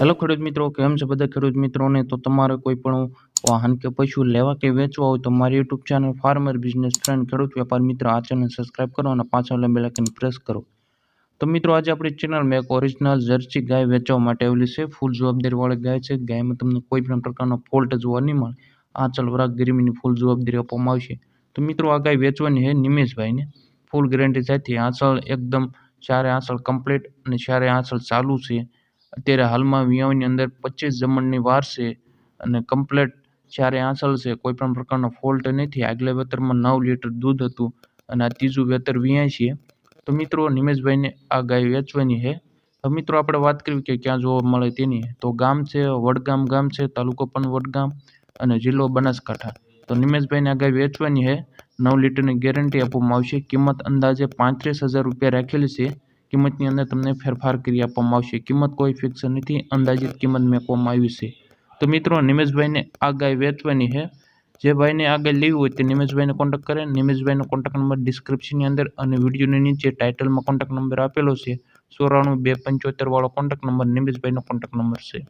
Hello ખેડૂત મિત્રો, કેમ છે બધા ખેડૂત મિત્રોને? તો તમારે કોઈ પણ વાહન કે પશુ લેવા કે વેચવા હોય તો મારી YouTube channel farmer business friend ખેડૂત વેપાર મિત્ર આ ચેનલ સબસ્ક્રાઇબ કરો અને પાછળ બેલ આઇકન પ્રેસ કરો. તો મિત્રો, આજે આપણી ચેનલમાં એક ઓરિજિનલ જર્સી ગાય વેચવા માટે આવેલી છે. ફૂલ જવાબદારીવાળી ગાય છે. ગાયમાં તમને કોઈ પણ પ્રકારનો ફોલ્ટ જોવા નહીં મળે. આ ચલવરાક ગરમીની ફૂલ જવાબદારી આપવામાં આવશે. તો મિત્રો, આ ગાય વેચવાની છે નિમેશભાઈને. ફૂલ ગેરંટી સાથે આસળ એકદમ ચારે આંચળ કમ્પ્લીટ અને ચારે આંચળ ચાલુ છે અત્યારે હાલમાં વિયાવાની અંદર પચીસ જમણની વાર છે અને કમ્પ્લેટ ચારે આંસલ છે. કોઈ પણ પ્રકારનો ફોલ્ટ નથી. આગલે વેતરમાં નવ લીટર દૂધ હતું અને આ ત્રીજું વેતર વિયાય છે. તો મિત્રો, નિમેશભાઈને આ ગાય વેચવાની છે. તો મિત્રો, આપણે વાત કરવી કે ક્યાં જોવા મળે તેની. તો ગામ છે, વડગામ ગામ છે, તાલુકો પણ વડગામ અને જિલ્લો બનાસકાંઠા. તો નિમેશભાઈને આ ગાય વેચવાની છે. નવ લીટરની ગેરંટી આપવામાં આવશે. કિંમત અંદાજે પાંત્રીસ હજાર રૂપિયા રાખેલી છે. કિંમતની અંદર તમને ફેરફાર કરી આપવામાં આવશે. કિંમત કોઈ ફિક્સ નથી, અંદાજિત કિંમત મેકવામાં આવી છે. તો મિત્રો, નિમેશભાઈને આ ગાય વેચવાની છે. જે ભાઈને આ ગાય લેવી હોય તે નિમેશભાઈને કોન્ટેક્ટ કરે. નિમેશભાઈનો કોન્ટેક્ટ નંબર ડિસ્ક્રિપ્શનની અંદર અને વિડીયોની નીચે ટાઇટલમાં કોન્ટેક્ટ નંબર આપેલો છે. ચોરાણું બે પંચોતેર વાળો કોન્ટેક્ટ નંબર નિમેશભાઈનો કોન્ટેક્ટ નંબર છે.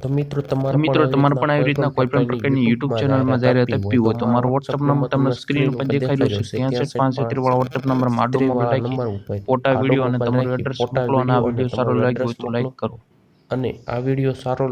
તો મિત્રો તમારા મિત્રો તમારે પણ આવી રીતના કોઈ પણ પ્રકારની યુટ્યુબ ચેનલમાં જાહેરાત આપવી હોય તો મારો વોટ્સઅપ નંબર તમને સ્ક્રીન પર દેખાઈ રહ્યો છે ત્યાંસઠ વાળો WhatsApp નંબર ઉપર ફોટા વિડિયો અને તમારો એડ્રેસ મોકલો અને આ વીડિયો સારો લાગ્યો હોય તો લાઈક કરો. અને આ વીડિયો સારો